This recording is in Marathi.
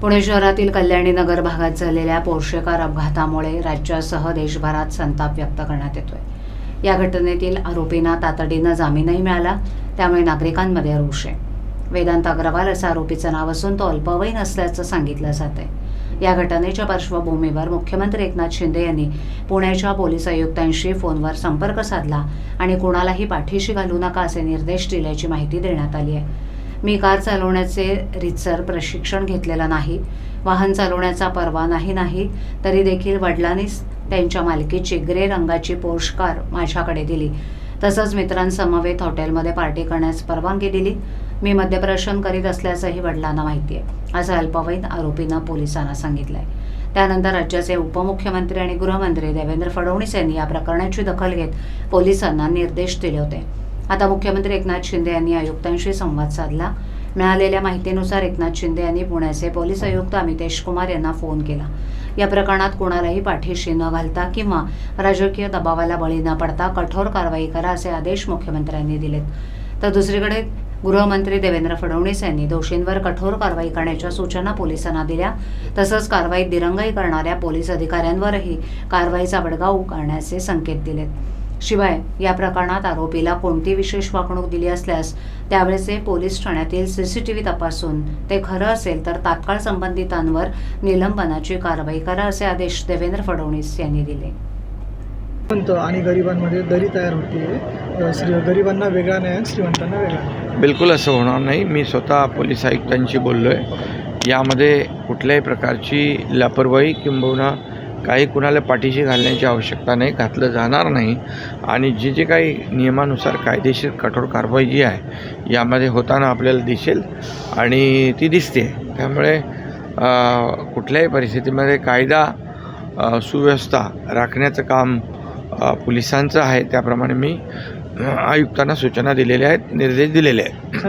पुणे शहरातील कल्याणी नगर भागात झालेल्या पोर्शेकार अपघातामुळे राज्यासह देशभरात संताप व्यक्त करण्यात येतोय. या घटनेतील आरोपींना तातडीनं जामीनही मिळाला त्यामुळे नागरिकांमध्ये रोष आहे. वेदांत अग्रवाल असं आरोपीचं नाव असून तो अल्पवयीन असल्याचं सांगितलं जात आहे. या घटनेच्या पार्श्वभूमीवर मुख्यमंत्री एकनाथ शिंदे यांनी पुण्याच्या पोलीस आयुक्तांशी फोनवर संपर्क साधला आणि कुणालाही पाठीशी घालू नका असे निर्देश दिल्याची माहिती देण्यात आली आहे. मी कार चालवण्याचे रितसर प्रशिक्षण घेतलेलं नाही. वाहन चालवण्याचा परवानाही नाही तरी देखील वडिलांनीच त्यांच्या मालकीची ग्रे रंगाची पोर्श कार माझ्याकडे दिली. तसंच मित्रांसमवेत हॉटेलमध्ये पार्टी करण्यास परवानगी दिली. मी मद्यप्राशन करीत असल्याचंही वडिलांना माहिती आहे असं अल्पवयीन आरोपीनं पोलिसांना सांगितलं आहे त्यानंतर राज्याचे उपमुख्यमंत्री आणि गृहमंत्री देवेंद्र फडणवीस यांनी या प्रकरणाची दखल घेत पोलिसांना निर्देश दिले होते. आता मुख्यमंत्री एकनाथ शिंदे यांनी आयुक्तांशी संवाद साधला. मिळालेल्या माहितीनुसार एकनाथ शिंदे यांनी पुण्याचे पोलीस आयुक्त अमितेश कुमार यांना फोन केला. या प्रकरणात कोणालाही पाठीशी न घालता किंवा राजकीय दबावाला बळी न पडता कठोर कारवाई करा असे आदेश मुख्यमंत्र्यांनी दिलेत. तर दुसरीकडे गृहमंत्री देवेंद्र फडणवीस यांनी दोषींवर कठोर कारवाई करण्याच्या सूचना पोलिसांना दिल्या. तसंच कारवाईत दिरंगाई करणाऱ्या पोलीस अधिकाऱ्यांवरही कारवाईचा बडगा करण्याचे संकेत दिलेत. शिवाय या प्रकरणात आरोपीला कोणती विशेष वागणूक दिली असल्यास त्यावेळेचे पोलीस ठाण्यातील सीसीटीव्ही तपासून ते खरं असेल तर तात्काळ संबंधितांवर निलंबनाची कारवाई करा असे आदेश देवेंद्र फडणवीस यांनी दिले. आणि गरिबांमध्ये दरी तयार होते. श्री गरिबांना वेगळा न्याय आणि श्रीमंतांना वेगळा. बिलकुल असं होणार नाही. मी स्वतः पोलीस आयुक्तांशी बोललो आहे यामध्ये कुठल्याही प्रकारची लापरवाही किंबहुना काही कुणाला पाठीशी घालण्याची आवश्यकता नाही घातलं जाणार नाही. आणि जे जे काही नियमानुसार कायदेशीर कठोर कारवाई जी आहे यामध्ये होताना आपल्याला दिसेल आणि ती दिसते. त्यामुळे कुठल्याही परिस्थितीमध्ये कायदा सुव्यवस्था राखण्याचं काम पोलिसांचं आहे. त्याप्रमाणे मी आयुक्तांना सूचना दिलेल्या आहेत निर्देश दिलेले आहेत.